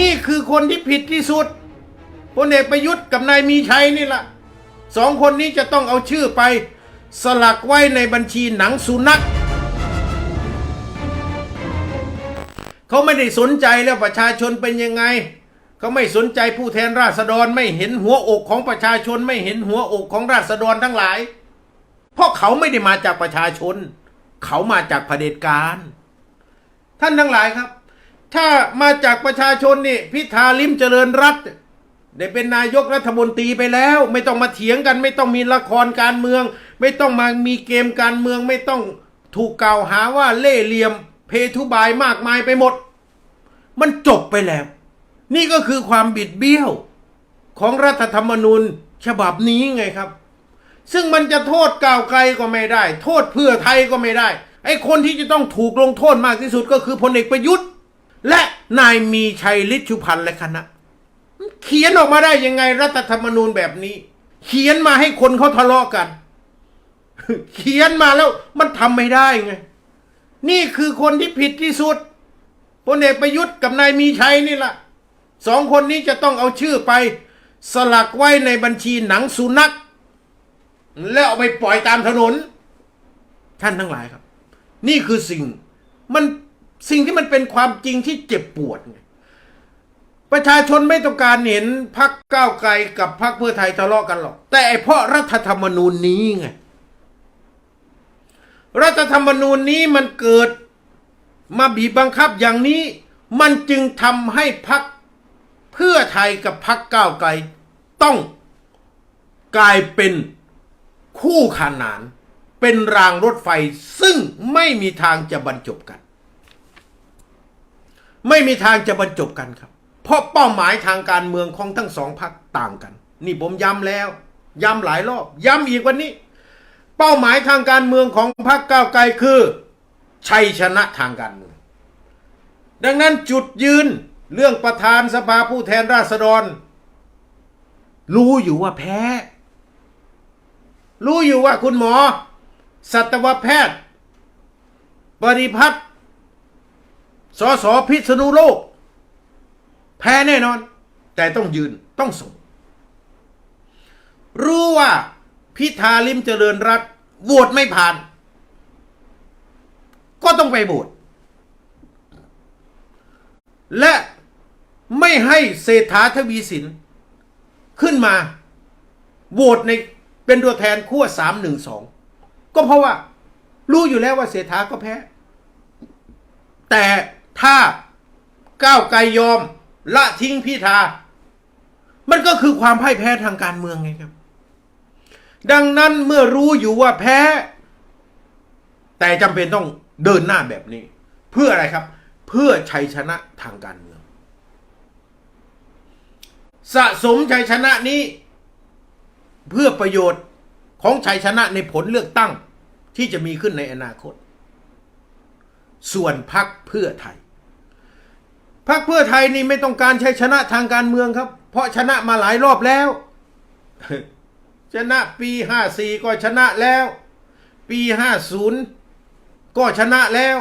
นี่คือคนที่ผิดที่สุดพลเอกประยุทธ์กับนายมีชัยนี่แหละสองคนนี้จะต้องเอาชื่อไป สลักไว้ในบัญชีหนังสุนัขเขาไม่ได้สนใจแล้วประชาชนเป็นยังไง เขาไม่สนใจผู้แทนราษฎรไม่เห็นหัวอกของประชาชนไม่เห็นหัวอกของราษฎรทั้งหลาย เพราะเขาไม่ได้มาจากประชาชน เขามาจากเผด็จการ ท่านทั้งหลายครับ ถ้ามาจากประชาชนนี่พิธาลิมเจริญรัตได้เป็นนายกรัฐมนตรีไปแล้ว ไม่ต้องมาเถียงกัน ไม่ต้องมีละครการเมือง ไม่ต้องมามีเกมการเมือง ไม่ต้องถูกกล่าวหาว่าเล่ห์เหลี่ยม เพทุบายมากมายไปหมด มันจบไปแล้ว นี่ก็คือความบิดเบี้ยวของรัฐธรรมนูญฉบับนี้ไงครับ ซึ่งมันจะโทษก้าวไกลก็ไม่ได้ โทษเพื่อไทยก็ไม่ได้ไอ้คนที่จะต้องถูกลงโทษมากที่สุดก็คือพลเอกประยุทธ์ และนายมีชัยฤทธิชุพันธ์และคณะ เขียนออกมาได้ยังไงรัฐธรรมนูญแบบนี้ เขียนมาให้คนเขาทะเลาะกัน เขียนมาแล้วมันทำไม่ได้ไง นี่คือคนที่ผิดที่สุดพลเอกประยุทธ์กับนายมีชัยนี่แหละสองคนนี้จะต้องเอาชื่อไป สลักไว้ในบัญชีหนังสุนัขแล้วเอาไปปล่อยตามถนน ท่านทั้งหลายครับ นี่คือสิ่งมัน สิ่งที่มันเป็นความจริงที่เจ็บปวดไงประชาชนไม่ต้องการเห็นพักก้าวไกลกับพักเพื่อไทยทะเลาะกันหรอก แต่เพราะรัฐธรรมนูญนี้ไง รัฐธรรมนูญนี้มันเกิดมาบีบบังคับอย่างนี้ มันจึงทำให้พักเพื่อไทยกับพักก้าวไกลต้องกลายเป็นคู่ขานาน เป็นรางรถไฟซึ่งไม่มีทางจะบรรจบกัน ไม่มีทางจะบรรจบกันครับ เพราะเป้าหมายทางการเมืองของทั้งสองพรรคต่างกัน นี่ผมย้ำแล้ว ย้ำหลายรอบ ย้ำอีกวันนี้ เป้าหมายทางการเมืองของพรรคก้าวไกลคือ ชัยชนะทางการเมือง ดังนั้นจุดยืนเรื่องประธานสภาผู้แทนราษฎร รู้อยู่ว่าแพ้ รู้อยู่ว่าคุณหมอ สัตวแพทย์ ปริพัฒน์ สสพิษณุโลก แพ้แน่นอน แต่ต้องยืนต้องส่ง รู้ว่าพิธาลิมเจริญรัตโหวตไม่ผ่าน ก็ต้องไปโหวตและไม่ให้เศรษฐาทวีสิน ขึ้นมาโหวตในเป็นตัวแทนขั้วสามหนึ่งสองก็เพราะว่า รู้อยู่แล้วว่าเศรษฐาก็แพ้ แต่ ถ้าก้าวไกลยอมละทิ้งพิธา มันก็คือความพ่ายแพ้ทางการเมืองไงครับ ดังนั้นเมื่อรู้อยู่ว่าแพ้ แต่จำเป็นต้องเดินหน้าแบบนี้ เพื่ออะไรครับ เพื่อชัยชนะทางการเมือง สะสมชัยชนะนี้ เพื่อประโยชน์ของชัยชนะในผลเลือกตั้งที่จะมีขึ้นในอนาคต ส่วนพักเพื่อไทย พักเพื่อไทยนี่ไม่ต้องการใชัยชนะทางการเมืองครับ เพราะชนะมาหลายรอบแล้ว ชนะปีห้าสี่ก็ชนะแล้ว ปีห้าศูนย์ก็ชนะแล้ว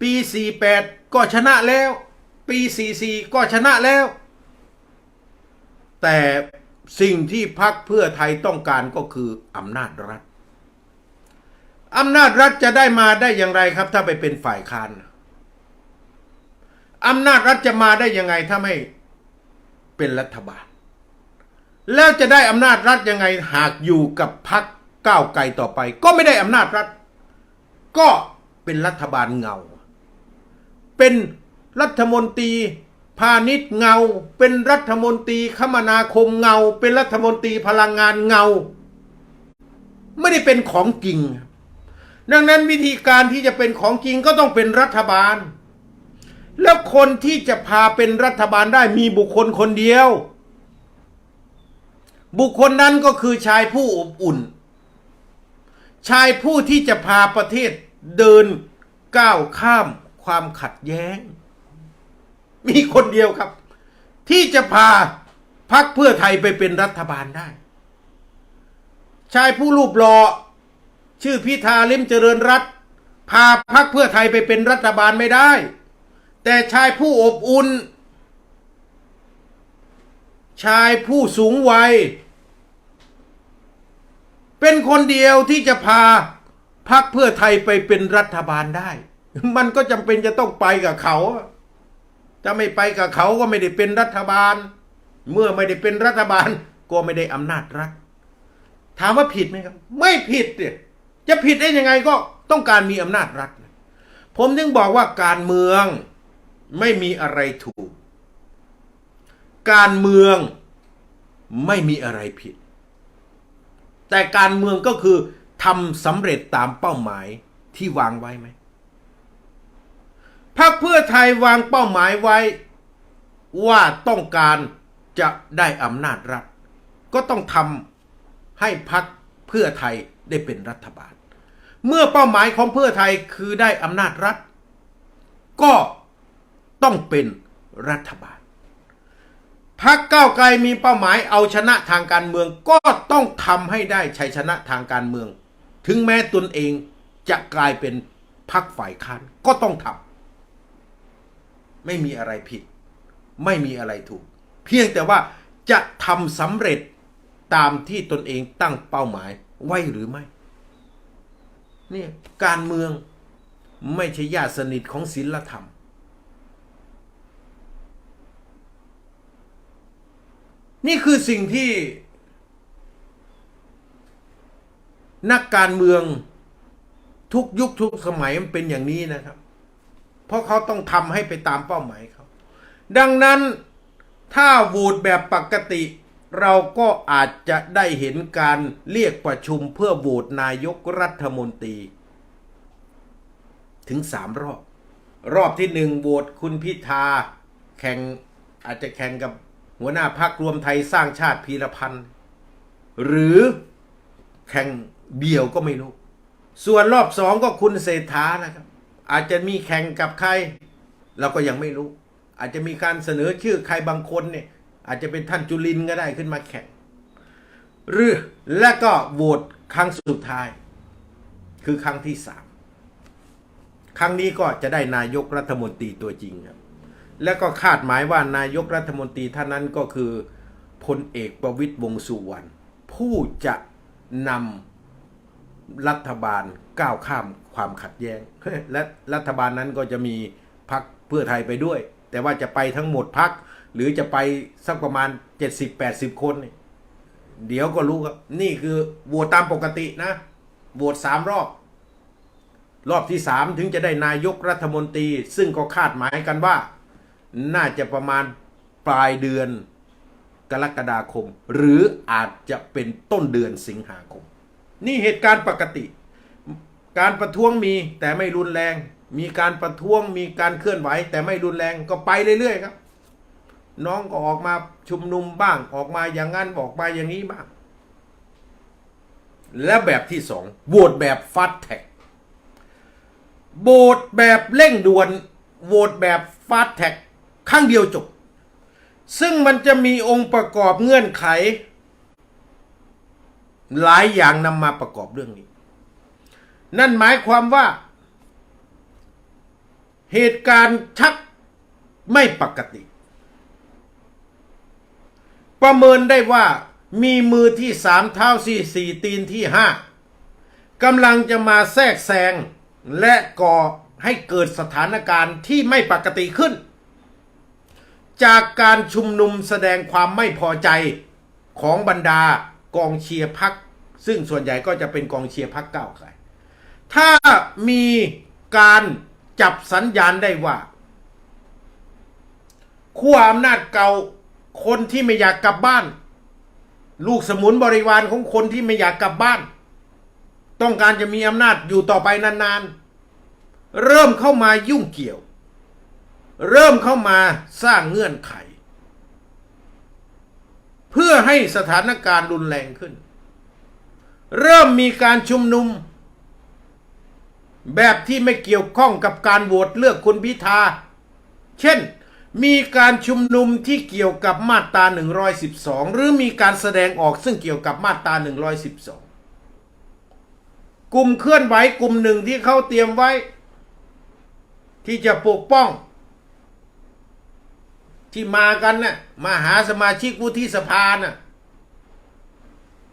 ปีสี่แปดก็ชนะแล้ว ปีสี่สี่ก็ชนะแล้ว แต่สิ่งที่พักเพื่อไทยต้องการก็คืออำนาจรัฐอำนาจรัฐจะได้มาได้อย่างไรครับ ถ้าไปเป็นฝ่ายค้าน อำนาจรัฐจะมาได้ยังไงถ้าไม่เป็นรัฐบาล แล้วจะได้อำนาจรัฐยังไงหากอยู่กับพักก้าวไกลต่อไป ก็ไม่ได้อำนาจรัฐ ก็เป็นรัฐบาลเงา เป็นรัฐมนตรีพาณิชย์เงา เป็นรัฐมนตรีคมนาคมเงา เป็นรัฐมนตรีพลังงานเงา ไม่ได้เป็นของจริง ดังนั้นวิธีการที่จะเป็นของจริงก็ต้องเป็นรัฐบาล แล้วคนที่จะพาเป็นรัฐบาลได้มีบุคคลคนเดียว บุคคลนั้นก็คือชายผู้อบอุ่น ชายผู้ที่จะพาประเทศเดินก้าวข้ามความขัดแย้ง มีคนเดียวครับ ที่จะพาพักเพื่อไทยไปเป็นรัฐบาลได้ ชายผู้รูปหล่อชื่อพิธาลิมเจริญรัตพาพักเพื่อไทยไปเป็นรัฐบาลไม่ได้ แต่ชายผู้อบอุ่น ชายผู้สูงวัย เป็นคนเดียวที่จะพาพักเพื่อไทยไปเป็นรัฐบาลได้ มันก็จำเป็นจะต้องไปกับเขาถ้าไม่ไปกับเขาก็ไม่ได้เป็นรัฐบาล เมื่อไม่ได้เป็นรัฐบาลก็ไม่ได้อำนาจรัฐ ถามว่าผิดไหมครับ ไม่ผิดเนี่ยจะผิดได้ยังไงก็ต้องการมีอำนาจรัฐ ผมถึงบอกว่าการเมือง ไม่มีอะไรถูก การเมืองไม่มีอะไรผิด แต่การเมืองก็คือทำสำเร็จตามเป้าหมายที่วางไว้ไหมพรรคเพื่อไทยวางเป้าหมายไว้ ว่าต้องการจะได้อำนาจรัฐ ก็ต้องทำให้พรรคเพื่อไทยได้เป็นรัฐบาล เมื่อเป้าหมายของเพื่อไทยคือได้อำนาจรัฐ ก็ ต้องเป็นรัฐบาลพักก้าวไกลมีเป้าหมายเอาชนะทางการเมืองก็ต้องทำให้ได้ชัยชนะทางการเมือง ถึงแม้ตนเองจะกลายเป็นพักฝ่ายค้านก็ต้องทำไม่มีอะไรผิด ไม่มีอะไรถูก เพียงแต่ว่าจะทำสำเร็จตามที่ตนเองตั้งเป้าหมายไว้หรือไม่เนี่ยการเมืองไม่ใช่ญาติสนิทของศีลธรรม นี่คือสิ่งที่ นักการเมืองทุกยุคทุกสมัยมันเป็นอย่างนี้นะครับ เพราะเขาต้องทำให้ไปตามเป้าหมายเขา ดังนั้นถ้าโหวตแบบปกติ เราก็อาจจะได้เห็นการเรียกประชุมเพื่อโหวตนายกรัฐมนตรี ถึงสามรอบ รอบที่หนึ่งโหวตคุณพิธาแข่งอาจจะแข่งกับ หัวหน้าพักรวมไทยสร้างชาติพีรพันธ์หรือแข่งเดี่ยวก็ไม่รู้ ส่วนรอบสองก็คุณเศรษฐานะครับ อาจจะมีแข่งกับใคร เราก็ยังไม่รู้ อาจจะมีการเสนอชื่อใครบางคนเนี่ย อาจจะเป็นท่านจุลินก็ได้ขึ้นมาแข่ง หรือและก็โหวตครั้งสุดท้าย คือครั้งที่สามครั้งนี้ก็จะได้นายกรัฐมนตรีตัวจริงครับ และก็คาดหมายว่านายกรัฐมนตรีท่านนั้นก็คือพลเอกประวิตยวงสุวรรณผู้จะนำรัฐบาลก้าวข้ามความขัดแย้ง และรัฐบาลนั้นก็จะมีพักเพื่อไทยไปด้วย แต่ว่าจะไปทั้งหมดพัก หรือจะไปสักประมาณ 70-80 คนเนี่ยเดี๋ยวก็รู้ครับ นี่คือโหวตตามปกตินะโหวตสามรอบ รอบที่สามถึงจะได้นายกรัฐมนตรี ซึ่งก็คาดหมายกันว่า น่าจะประมาณปลายเดือนกรกฎาคม หรืออาจจะเป็นต้นเดือนสิงหาคม นี่เหตุการณ์ปกติ การประท้วงมีแต่ไม่รุนแรง มีการประท้วงมีการเคลื่อนไหว แต่ไม่รุนแรงก็ไปเรื่อยๆครับ น้องก็ออกมาชุมนุมบ้างออกมาอย่างนั้นออกมาอย่างนี้บ้าง และแบบที่สองโหวตแบบฟัดแท็กโหวตแบบเร่งด่วนโหวตแบบฟาสแท็ก ครั้งเดียวจบ ซึ่งมันจะมีองค์ประกอบเงื่อนไข หลายอย่างนำมาประกอบเรื่องนี้ นั่นหมายความว่า เหตุการณ์ชักไม่ปกติ ประเมินได้ว่ามีมือที่สามเท้าสี่สี่ตีนที่ห้ากำลังจะมาแทรกแซงและก่อให้เกิดสถานการณ์ที่ไม่ปกติขึ้น จากการชุมนุมแสดงความไม่พอใจของบรรดากองเชียร์พัก ซึ่งส่วนใหญ่ก็จะเป็นกองเชียร์พักเก้าวไกลถ้ามีการจับสัญญาณได้ว่าขั้วอำนาจเก่าคนที่ไม่อยากกลับบ้าน ลูกสมุนบริวารของคนที่ไม่อยากกลับบ้าน ต้องการจะมีอำนาจอยู่ต่อไปนานๆ เริ่มเข้ามายุ่งเกี่ยว เริ่มเข้ามาสร้างเงื่อนไข เพื่อให้สถานการณ์รุนแรงขึ้น เริ่มมีการชุมนุม แบบที่ไม่เกี่ยวข้องกับการโหวตเลือกคุณพิธา เช่น มีการชุมนุมที่เกี่ยวกับมาตรา112 หรือมีการแสดงออกซึ่งเกี่ยวกับมาตรา112 กลุ่มเคลื่อนไหวกลุ่มหนึ่งที่เขาเตรียมไว้ ที่จะปกป้อง ที่มากันน่ะมาหาสมาชิกวุฒิสภาน่ะ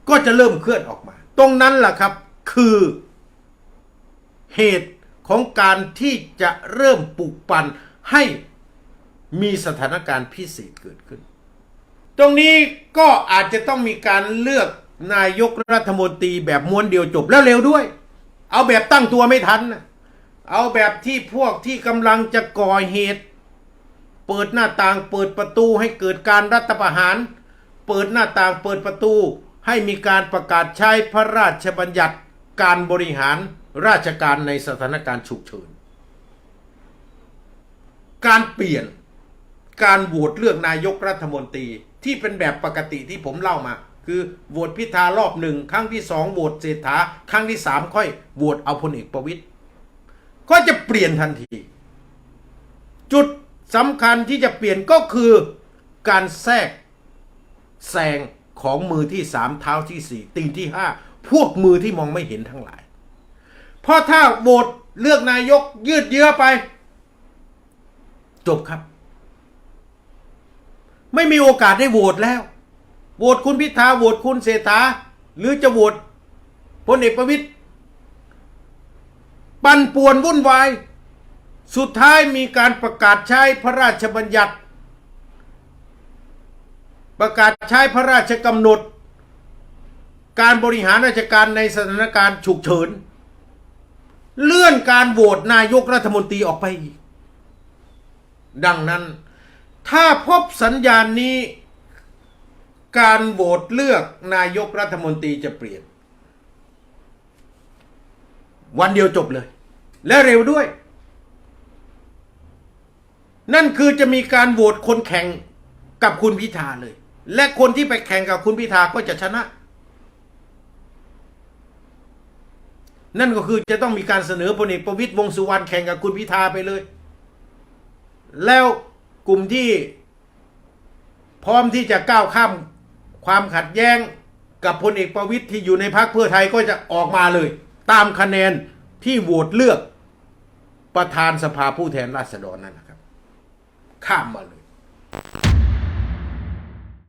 ก็จะเริ่มเคลื่อนออกมา ตรงนั้นแหละครับคือเหตุของการที่จะเริ่มปลุกปั่นให้มีสถานการณ์พิเศษเกิดขึ้น ตรงนี้ก็อาจจะต้องมีการเลือกนายกรัฐมนตรีแบบม้วนเดียวจบแล้วเร็วด้วย เอาแบบตั้งตัวไม่ทัน เอาแบบที่พวกที่กำลังจะก่อเหตุ เปิดหน้าต่างเปิดประตูให้เกิดการรัฐประหาร เปิดหน้าต่างเปิดประตูให้มีการประกาศใช้พระราชบัญญัติการบริหารราชการในสถานการณ์ฉุกเฉิน การเปลี่ยนการโหวตเลือกนายกรัฐมนตรีที่เป็นแบบปกติที่ผมเล่ามา คือโหวตพิธารอบหนึ่งครั้งที่สองโหวตเศรษฐาครั้งที่สามค่อยโหวตเอาพลเอกประวิตยก็จะเปลี่ยนทันที จุด สำคัญที่จะเปลี่ยนก็คือการแทรกแซงของมือที่สามเท้าที่สี่ตีนที่ห้าพวกมือที่มองไม่เห็นทั้งหลาย เพราะถ้าโหวตเลือกนายกยืดเยื้อไป จบครับ ไม่มีโอกาสได้โหวตแล้ว โหวตคุณพิธาโหวตคุณเศรษฐา หรือจะโหวตพลเอกประวิตยปั่นป่วนวุ่นวาย สุดท้ายมีการประกาศใช้พระราชบัญญัติ ประกาศใช้พระราชกำหนด การบริหารราชการในสถานการณ์ฉุกเฉิน เลื่อนการโหวตนายกรัฐมนตรีออกไปอีกดังนั้น ถ้าพบสัญญาณนี้ การโหวตเลือกนายกรัฐมนตรีจะเปลี่ยน วันเดียวจบเลย และเร็วด้วย นั่นคือจะมีการโหวตคนแข่งกับคุณพิธาเลย และคนที่ไปแข่งกับคุณพิธาก็จะชนะ นั่นก็คือจะต้องมีการเสนอพลเอกประวิตยวงสุวรรณแข่งกับคุณพิธาไปเลย แล้วกลุ่มที่พร้อมที่จะก้าวข้ามความขัดแย้งกับพลเอกประวิตยที่อยู่ในพรรคเพื่อไทยก็จะออกมาเลย ตามคะแนนที่โหวตเลือกประธานสภาผู้แทนราษฎรนั่นนะ Come.